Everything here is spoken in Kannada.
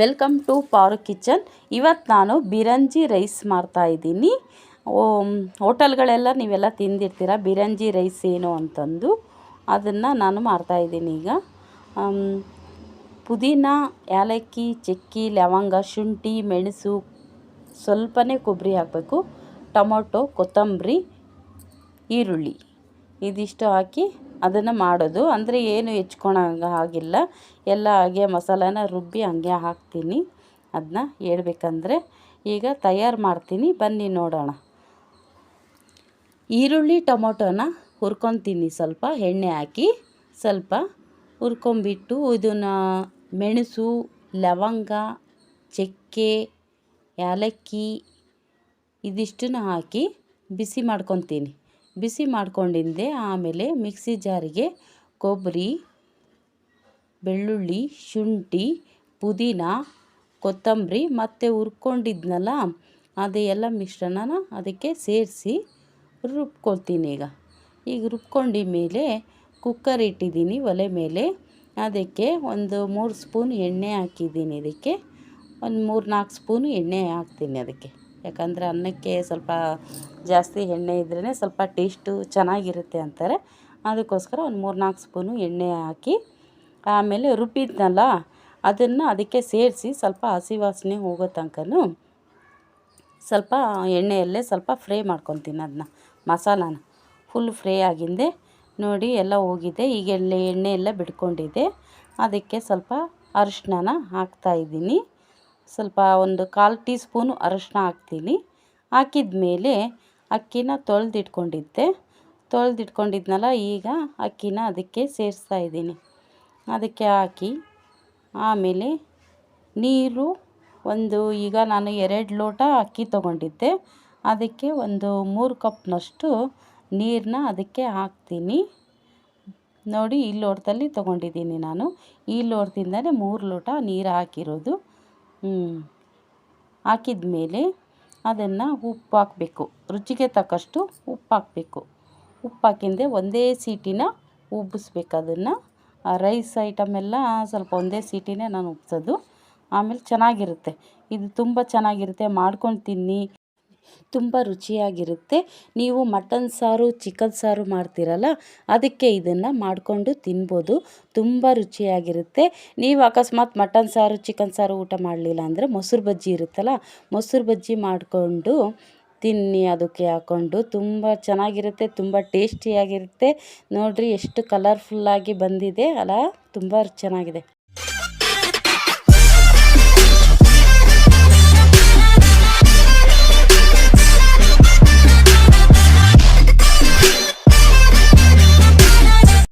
Welcome to power kitchen. ಇವತ್ತು ನಾನು ಬಿರಂಜಿ ರೈಸ್ ಮಾಡ್ತಾಯಿದ್ದೀನಿ ಹೋಟೆಲ್ಗಳೆಲ್ಲ ನೀವೆಲ್ಲ ತಿಂದಿರ್ತೀರ? ಬಿರಂಜಿ ರೈಸ್ ಏನು ಅಂತಂದು. ಅದನ್ನು ನಾನು ಮಾಡ್ತಾಯಿದ್ದೀನಿ ಈಗ. ಪುದೀನ, ಏಲಕ್ಕಿ, ಚಕ್ಕಿ, ಲವಂಗ, ಶುಂಠಿ, ಮೆಣಸು, ಸ್ವಲ್ಪನೇ ಕೊಬ್ಬರಿ ಹಾಕಬೇಕು. ಟೊಮೊಟೊ, ಕೊತ್ತಂಬರಿ, ಈರುಳ್ಳಿ. ಇದಿಷ್ಟು ಹಾಕಿ ಅದನ್ನು ಮಾಡೋದು. ಅಂದರೆ ಏನು ಹೆಚ್ಕೊಳಂಗೆ ಆಗಿಲ್ಲ. ಎಲ್ಲ ಹಾಗೆ ಮಸಾಲಾನ ರುಬ್ಬಿ ಹಂಗೆ ಹಾಕ್ತೀನಿ. ಅದನ್ನ ಹೇಳ್ಬೇಕಂದ್ರೆ ಈಗ ತಯಾರು ಮಾಡ್ತೀನಿ. ಬನ್ನಿ ನೋಡೋಣ. ಈರುಳ್ಳಿ ಟೊಮೊಟೊನ ಹುರ್ಕೊತೀನಿ. ಸ್ವಲ್ಪ ಎಣ್ಣೆ ಹಾಕಿ ಸ್ವಲ್ಪ ಹುರ್ಕೊಂಬಿಟ್ಟು ಇದನ್ನು ಮೆಣಸು, ಲವಂಗ, ಚಕ್ಕೆ, ಏಲಕ್ಕಿ ಇದಿಷ್ಟನ್ನು ಹಾಕಿ ಬಿಸಿ ಮಾಡ್ಕೊತೀನಿ. ಬಿಸಿ ಮಾಡ್ಕೊಂಡಿದ್ದೆ. ಆಮೇಲೆ ಮಿಕ್ಸಿ ಜಾರಿಗೆ ಕೊಬ್ಬರಿ, ಬೆಳ್ಳುಳ್ಳಿ, ಶುಂಠಿ, ಪುದೀನ, ಕೊತ್ತಂಬರಿ ಮತ್ತು ಹುರ್ಕೊಂಡಿದ್ನಲ್ಲ, ಅದು ಎಲ್ಲ ಮಿಶ್ರಣನ ಅದಕ್ಕೆ ಸೇರಿಸಿ ರುಬ್ಕೊಳ್ತೀನಿ ಈಗ. ಈಗ ರುಬ್ಕೊಂಡಿ ಮೇಲೆ ಕುಕ್ಕರ್ ಇಟ್ಟಿದ್ದೀನಿ ಒಲೆ ಮೇಲೆ. ಅದಕ್ಕೆ ಒಂದು ಮೂರು ಸ್ಪೂನ್ ಎಣ್ಣೆ ಹಾಕಿದ್ದೀನಿ ಇದಕ್ಕೆ. ಒಂದು ಮೂರು ನಾಲ್ಕು ಸ್ಪೂನು ಎಣ್ಣೆ ಹಾಕ್ತೀನಿ ಅದಕ್ಕೆ. ಯಾಕಂದರೆ ಅನ್ನಕ್ಕೆ ಸ್ವಲ್ಪ ಜಾಸ್ತಿ ಎಣ್ಣೆ ಇದ್ರೇ ಸ್ವಲ್ಪ ಟೇಸ್ಟು ಚೆನ್ನಾಗಿರುತ್ತೆ ಅಂತಾರೆ. ಅದಕ್ಕೋಸ್ಕರ ಒಂದು ಮೂರು ನಾಲ್ಕು ಸ್ಪೂನು ಎಣ್ಣೆ ಹಾಕಿ, ಆಮೇಲೆ ರುಬ್ಬಿದ್ನಲ್ಲ, ಅದನ್ನು ಅದಕ್ಕೆ ಸೇರಿಸಿ ಸ್ವಲ್ಪ ಹಸಿ ವಾಸನೆ ಹೋಗೋ ತನಕನೂ ಸ್ವಲ್ಪ ಎಣ್ಣೆಯಲ್ಲೇ ಸ್ವಲ್ಪ ಫ್ರೈ ಮಾಡ್ಕೊತೀನಿ ಅದನ್ನ ಮಸಾಲಾನ. ಫುಲ್ ಫ್ರೈ ಆಗಿಂದೆ ನೋಡಿ ಎಲ್ಲ ಹೋಗಿದೆ. ಈಗ ಎಣ್ಣೆ ಎಣ್ಣೆ ಎಲ್ಲ ಬಿಡ್ಕೊಂಡಿದೆ ಅದಕ್ಕೆ ಸ್ವಲ್ಪ ಅರಿಶಿನ ಹಾಕ್ತಾಯಿದ್ದೀನಿ ಸ್ವಲ್ಪ ಒಂದು ಕಾಲು ಟೀ ಸ್ಪೂನು ಅರಶಿನ ಹಾಕ್ತೀನಿ. ಹಾಕಿದ ಮೇಲೆ ಅಕ್ಕಿನ ತೊಳೆದಿಟ್ಕೊಂಡಿದ್ದೆ. ತೊಳೆದಿಟ್ಕೊಂಡಿದ್ನಲ್ಲ, ಈಗ ಅಕ್ಕಿನ ಅದಕ್ಕೆ ಸೇರಿಸ್ತಾ ಇದ್ದೀನಿ. ಅದಕ್ಕೆ ಹಾಕಿ, ಆಮೇಲೆ ನೀರು ಒಂದು, ಈಗ ನಾನು ಎರಡು ಲೋಟ ಅಕ್ಕಿ ತೊಗೊಂಡಿದ್ದೆ. ಅದಕ್ಕೆ ಒಂದು ಮೂರು ಕಪ್ನಷ್ಟು ನೀರನ್ನ ಅದಕ್ಕೆ ಹಾಕ್ತೀನಿ. ನೋಡಿ, ಈ ಲೋಟದಲ್ಲಿ ತೊಗೊಂಡಿದ್ದೀನಿ ನಾನು. ಈ ಲೋಟದಿಂದಲೇ ಮೂರು ಲೋಟ ನೀರು ಹಾಕಿರೋದು. ಹಾಕಿದ ಮೇಲೆ ಅದನ್ನು ಉಪ್ಪು ಹಾಕಬೇಕು ರುಚಿಗೆ ತಕ್ಕಷ್ಟು ಉಪ್ಪು ಹಾಕಬೇಕು ಉಪ್ಪು ಹಾಕಿಂದೆ ಒಂದೇ ಸೀಟಿನ ಉಬ್ಬಿಸ್ಬೇಕು ಅದನ್ನು. ರೈಸ್ ಐಟಮ್ ಎಲ್ಲ ಸ್ವಲ್ಪ ಒಂದೇ ಸೀಟಿನೇ ನಾನು ಉಬ್ಬಿಸೋದು ಆಮೇಲೆ ಚೆನ್ನಾಗಿರುತ್ತೆ. ಇದು ತುಂಬ ಚೆನ್ನಾಗಿರುತ್ತೆ. ಮಾಡ್ಕೊಂಡು ತಿನ್ನಿ. ತುಂಬ ರುಚಿಯಾಗಿರುತ್ತೆ. ನೀವು ಮಟನ್ ಸಾರು, ಚಿಕನ್ ಸಾರು ಮಾಡ್ತೀರಲ್ಲ, ಅದಕ್ಕೆ ಇದನ್ನು ಮಾಡಿಕೊಂಡು ತಿನ್ಬೋದು. ತುಂಬ ರುಚಿಯಾಗಿರುತ್ತೆ. ನೀವು ಅಕಸ್ಮಾತ್ ಮಟನ್ ಸಾರು, ಚಿಕನ್ ಸಾರು ಊಟ ಮಾಡಲಿಲ್ಲ ಅಂದರೆ ಮೊಸರು ಬಜ್ಜಿ ಇರುತ್ತಲ್ಲ, ಮೊಸರು ಬಜ್ಜಿ ಮಾಡಿಕೊಂಡು ತಿನ್ನಿ, ಅದಕ್ಕೆ ಹಾಕ್ಕೊಂಡು ತುಂಬ ಚೆನ್ನಾಗಿರುತ್ತೆ, ತುಂಬ ಟೇಸ್ಟಿಯಾಗಿರುತ್ತೆ. ನೋಡಿರಿ, ಎಷ್ಟು ಕಲರ್ಫುಲ್ಲಾಗಿ ಬಂದಿದೆ ಅಲ್ಲ, ತುಂಬ ಚೆನ್ನಾಗಿದೆ.